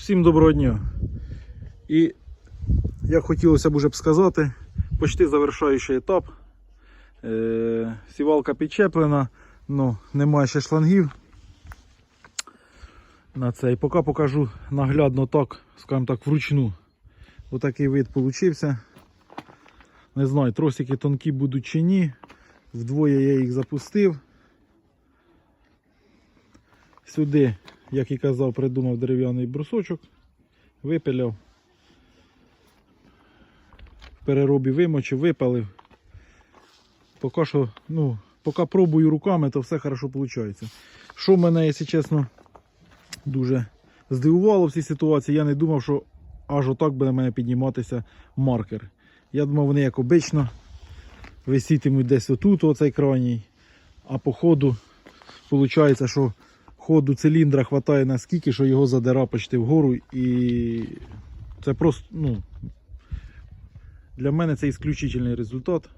Всім доброго дня. І як хотілося б уже б сказати, почти завершаючий етап. Е, сівалка підчеплена, але немає ще шлангів. На цей. Поки покажу наглядно так, скажімо так, вручну. Отакий вид получився. Не знаю, тросики тонкі будуть чи ні. Вдвоє я їх запустив. Сюди, як і казав, придумав дерев'яний брусочок, випиляв. В переробі вимочив, випалив. Поки що, ну, поки пробую руками, то все хорошо виходить. Що мене, якщо чесно, дуже здивувало в цій ситуації, я не думав, що аж отак буде в мене підніматися маркер. Я думав, вони як обично висітимуть десь отут, оцей крайній. А по ходу виходить, що ходу циліндра хватає наскільки, що його задира почти вгору. І це просто, ну, для мене це ісключительний результат.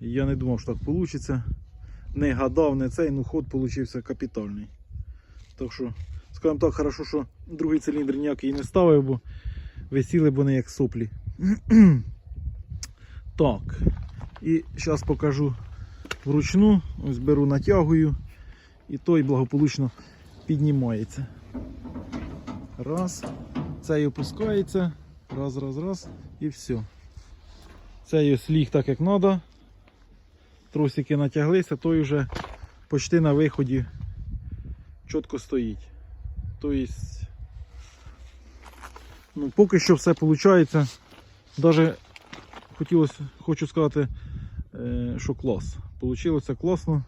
Я не думав, що так вийде. Не гадав, не цей, ну ход получився капітальний. Так що, скажімо так, хорошо, що другий циліндр ніякий не ставив, бо висіли б вони як соплі. так. І зараз покажу вручну. Ось беру, натягую. І той благополучно піднімається. Раз. Цей опускається. Раз, раз, раз. І все. Цей ось ліг так як треба. Тросики натяглися, той вже почти на виході чітко стоїть. Тобто, ну, поки що все виходить. Даже хотілося, хочу сказати, е, що клас. Получилося класно.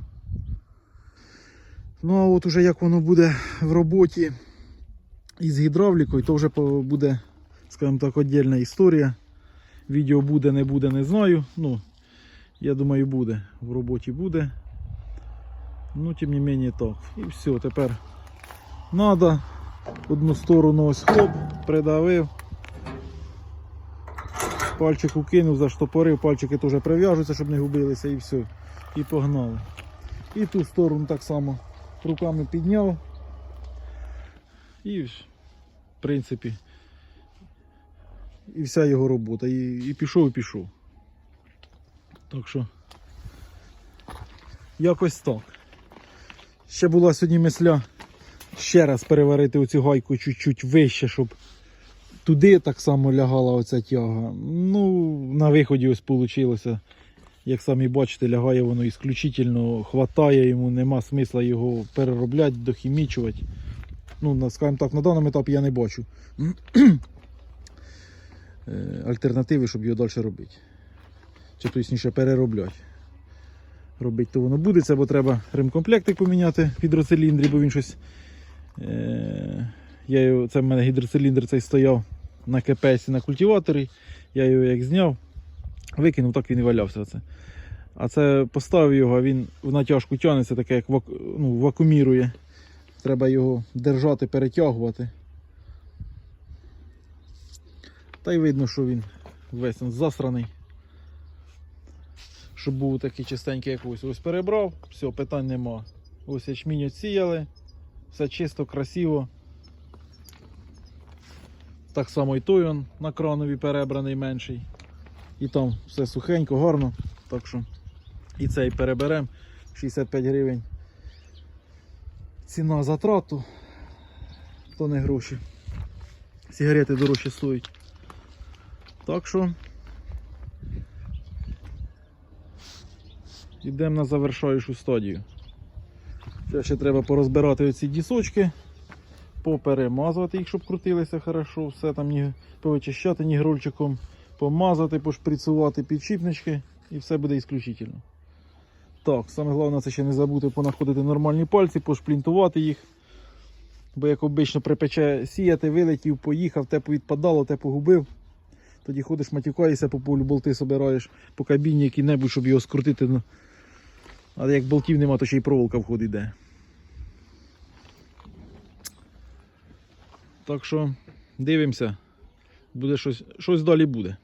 Ну а от уже як воно буде в роботі із гідравлікою, то вже буде, скажімо так, віддільна історія. Відео буде, не буде, не знаю. Ну, я думаю, буде. В роботі буде. Ну, тим не менше так. І все, тепер треба. Одну сторону ось хлоп, придавив. Пальчик укинув, заштопорив, пальчики теж прив'яжуться, щоб не губилися і все. І погнали. І ту сторону так само руками підняв. І, в принципі, і вся його робота. І, і пішов, і пішов. Так що, якось так. Ще була сьогодні мисля ще раз переварити оцю гайку чуть-чуть вище, щоб туди так само лягала оця тяга. Ну, на виході ось вийшло. Як самі бачите, лягає воно ісключительно, хватає йому, нема смисла його переробляти, дохімічувати. Ну, скажімо так, на даному етапі я не бачу е, альтернативи, щоб його далі робити. Чи точніше переробляти. Робити то воно буде, це, бо треба ремкомплектик поміняти в гідроциліндрі, бо він щось. Е, я його, це в мене гідроциліндр цей стояв на КПС на культиваторі. Я його як зняв, викинув, так він і валявся. Це. А це поставив його, він в натяжку тягнеться, таке як вак, ну, вакуумірує. Треба його держати, перетягувати. Та й видно, що він весь засраний. Щоб був такий чистенький як ось. Перебрав, все, питань нема. Ось ячмінь відсіяли, все чисто, красиво. Так само і той он на кранові перебраний менший. І там все сухенько, гарно. Так що і цей переберемо 65 гривень. Ціна затрату, то не гроші. Сигарети дорожче стоять. Так що йдемо на завершаючу стадію. Це ще треба порозбирати оці дісочки, поперемазувати їх, щоб крутилися хорошо, все там ні, повичищати помазати, пошприцувати підшипнички і все буде ісключительно. Так, саме головне це ще не забути понаходити нормальні пальці, пошплінтувати їх. Бо як обично припече сіяти, вилетів, поїхав, те повідпадало, те погубив. Тоді ходиш, матюкаєшся по полю, болти собираєш по кабіні який-небудь, щоб його скрутити. ну. А як болтів нема, то ще й проволока в ход йде. Так що дивимося. Буде щось, щось далі буде.